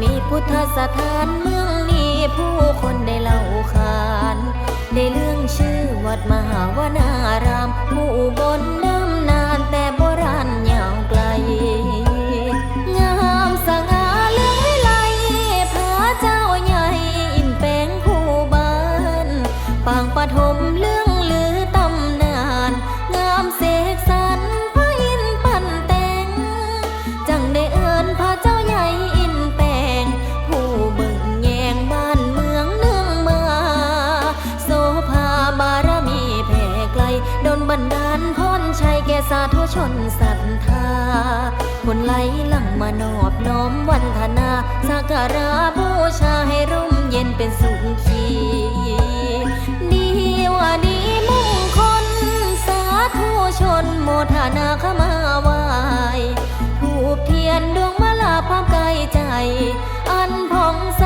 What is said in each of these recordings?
มีพุทธสถานเมืองนี้ผู้คนได้เล่าขาน ได้เรื่องชื่อวัดมหาวนารามผู้อุบนน้ำนาน สาธุชนศรัทธา คนไหลหลังมานอบน้อมวันธนาสักการะบูชาให้ร่มเย็นเป็นสุขีดีว่าดีมุ่งคลสาธุชนโมทนาขมาไหวถูกเทียนดวงมาลาพร้อมกายใจ อันผ่องใส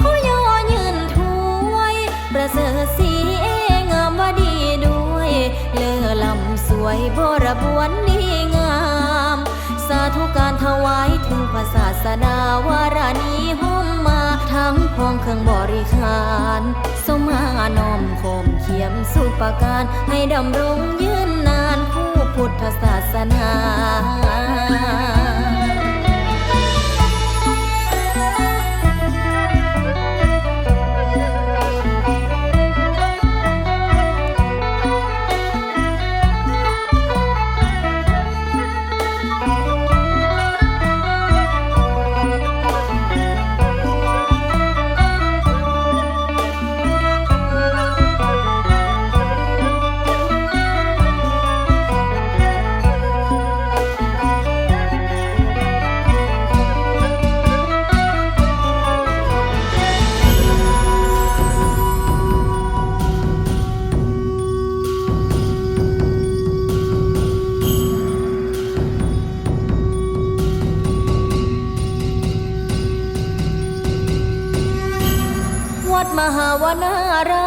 ขอย่อยืนถวย ประเสริฐำสวยบรบวนดีงาม สาธุการถวายถึงพระศาสนาวารานีห้มมาทั้งพองเครื่องบริคารสมานอมคมเขียมสุปการ ให้ดำรงยืนนานผู้พุทธศาสนาาวนารา